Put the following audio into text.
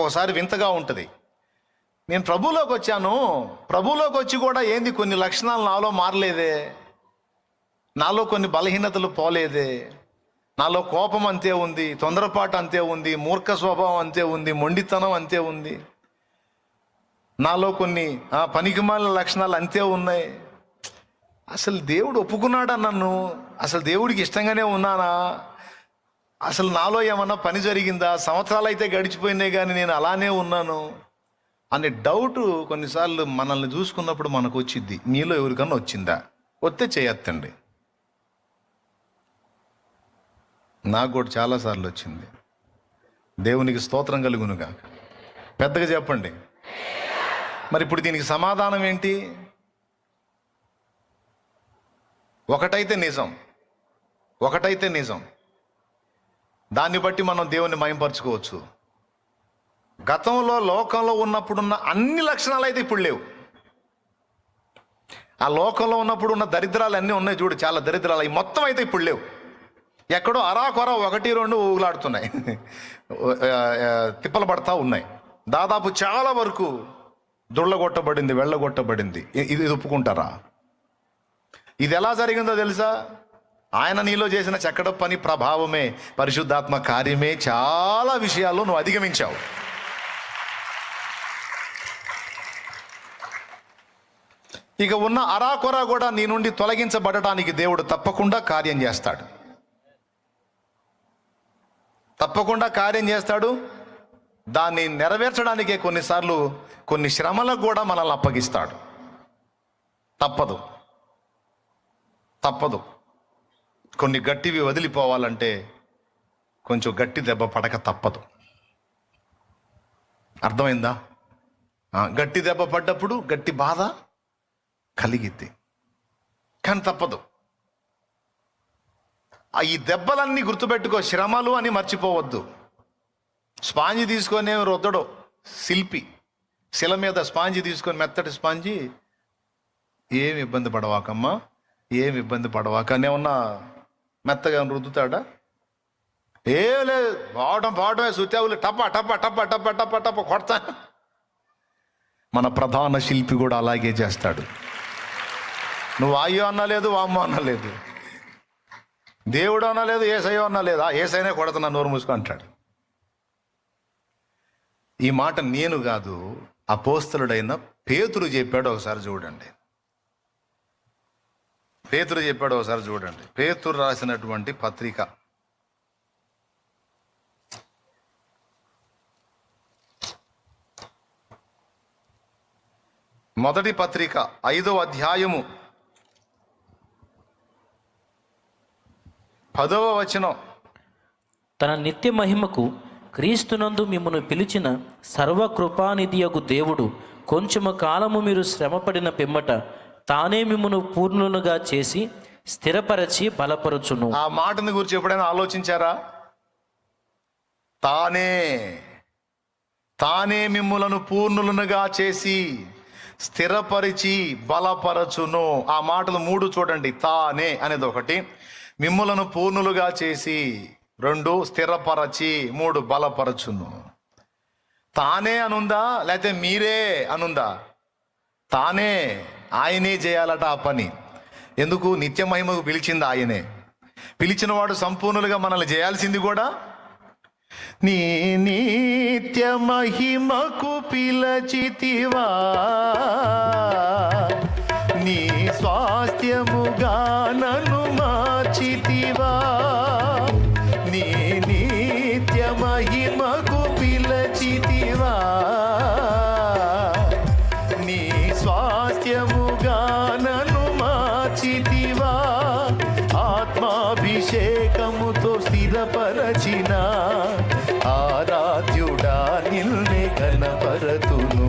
ఒక్కొక్కసారి వింతగా ఉంటుంది. నేను ప్రభువులోకి వచ్చాను. ప్రభువులోకి వచ్చి కూడా ఏంది కొన్ని లక్షణాలు నాలో మారలేదే. నాలో కొన్ని బలహీనతలు పోలేదే. నాలో కోపం అంతే ఉంది తొందరపాటు అంతే ఉంది మూర్ఖ స్వభావం అంతే ఉంది మొండితనం అంతే ఉంది. నాలో కొన్ని ఆ, పనికిమాలిన లక్షణాలు అంతే ఉన్నాయి. అసలు దేవుడు ఒప్పుకున్నాడా నన్ను? అసలు దేవుడికి ఇష్టంగానే ఉన్నానా? అసలు నాలో ఏమన్నా పని జరిగిందా? సంవత్సరాలు అయితే గడిచిపోయినాయి కానీ నేను అలానే ఉన్నాను అనే డౌట్ కొన్నిసార్లు మనల్ని చూసుకున్నప్పుడు మనకు వచ్చింది మీలో ఎవరికన్నా వచ్చిందా? వస్తే చేయొత్తండి. నాకు కూడా చాలాసార్లు వచ్చింది. దేవునికి స్తోత్రం కలుగునుగా పెద్దగా చెప్పండి. మరి ఇప్పుడు దీనికి సమాధానం ఏంటి? ఒకటైతే నిజం. ఒకటైతే నిజం. దాన్ని బట్టి మనం దేవుని మయంపరచుకోవచ్చు గతంలో లోకంలో ఉన్నప్పుడున్న అన్ని లక్షణాలు అయితే ఇప్పుడు లేవు. ఆ లోకంలో ఉన్నప్పుడు ఉన్న దరిద్రాలు అన్నీ ఉన్నాయి చూడు చాలా దరిద్రాలు. అవి మొత్తం అయితే ఇప్పుడు లేవు. ఎక్కడో అరాకొర ఒకటి రెండు ఊగులాడుతున్నాయి. తిప్పలు పడతా ఉన్నాయి. దాదాపు చాలా వరకు దుళ్ళగొట్టబడింది వెళ్ళగొట్టబడింది. ఇది ఇది ఒప్పుకుంటారా? ఇది ఎలా జరిగిందో తెలుసా? ఆయన నీలో చేసిన చక్కడ పని ప్రభావమే పరిశుద్ధాత్మ కార్యమే చాలా విషయాల్లో నువ్వు అధిగమించావు. ఇక ఉన్న అరాకొర కూడా నీ నుండి తొలగించబడటానికి దేవుడు తప్పకుండా కార్యం చేస్తాడు. తప్పకుండా కార్యం చేస్తాడు. దాన్ని నెరవేర్చడానికే కొన్నిసార్లు కొన్ని శ్రమలకు కూడా మనల్ని అప్పగిస్తాడు. తప్పదు. తప్పదు. కొన్ని గట్టివి వదిలిపోవాలంటే కొంచెం గట్టి దెబ్బ పడక తప్పదు. అర్థమైందా? గట్టి దెబ్బ పడ్డప్పుడు గట్టి బాధ కలిగిద్ది. కానీ తప్పదు. ఆ ఈ దెబ్బలన్నీ గుర్తుపెట్టుకో శ్రమలు అని మర్చిపోవద్దు. స్పాంజి తీసుకొని రొద్దడు శిల్పి. శిల మీద స్పాంజి తీసుకొని మెత్తటి స్పాంజి ఏమి ఇబ్బంది పడవాకమ్మా ఏమి ఇబ్బంది పడవాక. ఏమన్నా మెత్తగా రుద్దుతాడా? ఏం లేదు. పోవటం పోవటమే సుత్యావులు టప్ప టప్ప టప్ప టప్ప టప్ప టప్ప కొడతా. మన ప్రధాన శిల్పి కూడా అలాగే చేస్తాడు. నువ్వు అయ్యో అనలేదు వామ్మో అనలేదు దేవుడు అనలేదు ఏసయ్యో అనలేదు ఆ కొడతా కొడుతున్నా నోరు మూసుకో అంటాడు. ఈ మాట నేను కాదు అపోస్తలుడైన పేతులు చెప్పాడు ఒకసారి చూడండి. పేతురు చెప్పాడు ఒకసారి చూడండి. పేతురు రాసినటువంటి పత్రిక. మొదటి పత్రిక ఐదో అధ్యాయము. పదవ వచనం. తన నిత్య మహిమకు క్రీస్తునందు మిమ్మను పిలిచిన సర్వకృపానిధియగు దేవుడు కొంచెము కాలము మీరు శ్రమపడిన పిమ్మట తానే మిమ్మను పూర్ణులుగా చేసి స్థిరపరచి బలపరచును. ఆ మాటని గురించి ఎప్పుడైనా ఆలోచించారా? తానే తానే మిమ్ములను పూర్ణులనుగా చేసి స్థిరపరిచి బలపరచును. ఆ మాటలు మూడు చూడండి. తానే అనేది ఒకటి. మిమ్ములను పూర్ణులుగా చేసి రెండు స్థిరపరచి మూడు బలపరచును. తానే అనుందా? లేకపోతే మీరే అనుందా? తానే. ఆయనే చేయాలట ఆ పని. ఎందుకు? నిత్య మహిమకు పిలిచింది ఆయనే. పిలిచిన వాడు సంపూర్ణులుగా మనల్ని చేయాల్సింది కూడా నీ నిత్య మహిమకు పిలచితివా. నీ స్వాస్థ్యముగా నన్ను మార్చితివా. ఆత్మాభిషేకముతో స్థిరపరచిన ఆరాధ్యుడా నిల్నే కనపరతును